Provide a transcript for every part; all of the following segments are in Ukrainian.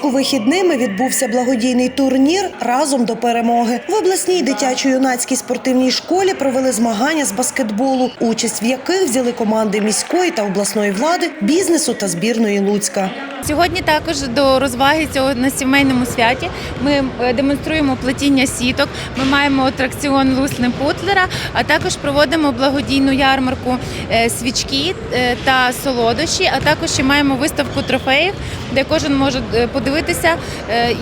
Луцьку вихідними відбувся благодійний турнір разом до перемоги. В обласній дитячо-юнацькій спортивній школі провели змагання з баскетболу, участь в яких взяли команди міської та обласної влади, бізнесу та збірної Луцька. Сьогодні також до розваги цього на сімейному святі ми е, демонструємо плетіння сіток. Ми маємо атракціон Лусне Путлера, а також проводимо благодійну ярмарку е, свічки е, та солодощі. А також ще маємо виставку трофеїв, де кожен може подивитися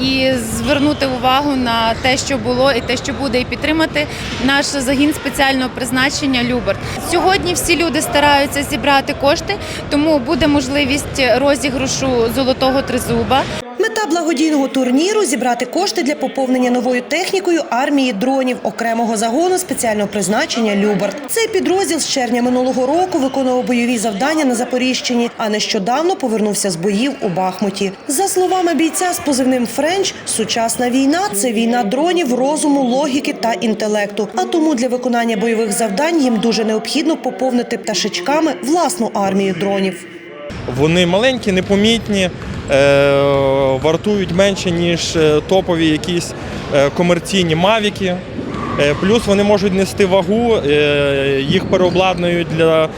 і звернути увагу на те, що було, і те, що буде, і підтримати наш загін спеціального призначення Люберт. Сьогодні всі люди стараються зібрати кошти, тому буде можливість розіграшу золотого тризуба. Мета благодійного турніру зібрати кошти для поповнення новою технікою армії дронів окремого загону спеціального призначення Любард. Цей підрозділ з червня минулого року виконував бойові завдання на Запоріжчині, а нещодавно повернувся з боїв у Бахмуті. За словами бійця з позивним Френч, сучасна війна це війна дронів, розуму, логіки та інтелекту. А тому для виконання бойових завдань їм дуже необхідно поповнити пташечками власну армію дронів. Вони маленькі, непомітні, е, вартують менше, ніж е, топові якісь е, комерційні мавіки. Плюс вони можуть нести вагу, їх переобладнують для,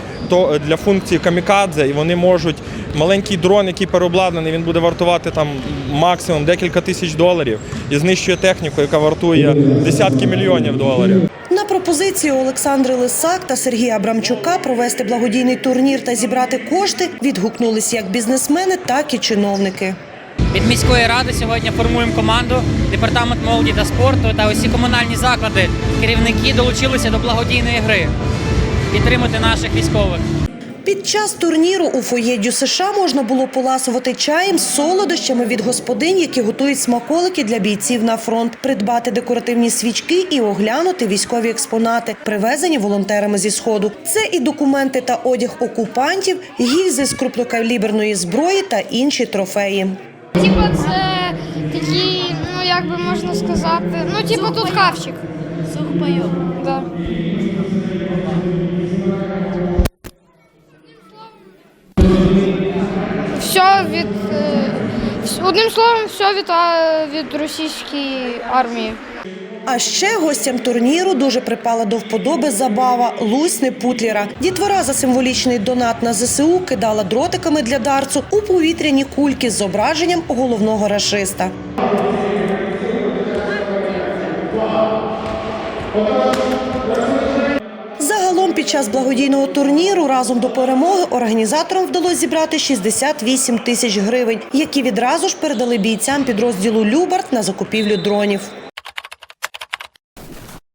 для функції камікадзе, і вони можуть маленький дрон, який переобладнаний, він буде вартувати там максимум декілька тисяч доларів і знищує техніку, яка вартує десятки мільйонів доларів. На пропозицію Олександри Лисак та Сергія Абрамчука провести благодійний турнір та зібрати кошти відгукнулись як бізнесмени, так і чиновники. Від міської ради сьогодні формуємо команду, департамент молоді та спорту та усі комунальні заклади. Керівники долучилися до благодійної гри підтримати наших військових. Під час турніру у фоє Дю США можна було поласувати чаєм з солодощами від господинь, які готують смаколики для бійців на фронт, придбати декоративні свічки і оглянути військові експонати, привезені волонтерами зі сходу. Це і документи та одяг окупантів, гільзи з крупнокаліберної зброї та інші трофеї. Типа це такі, ну як би можна сказати, ну типа тут хавчик. Сухпайок. Да. Все від е, одним словом, все від, від російської армії. А ще гостям турніру дуже припала до вподоби забава Лусьни Путлєра. Дітвора за символічний донат на ЗСУ кидала дротиками для дарцу у повітряні кульки з зображенням головного рашиста. Час благодійного турніру разом до перемоги організаторам вдалося зібрати 68 тисяч гривень, які відразу ж передали бійцям підрозділу Любарт на закупівлю дронів.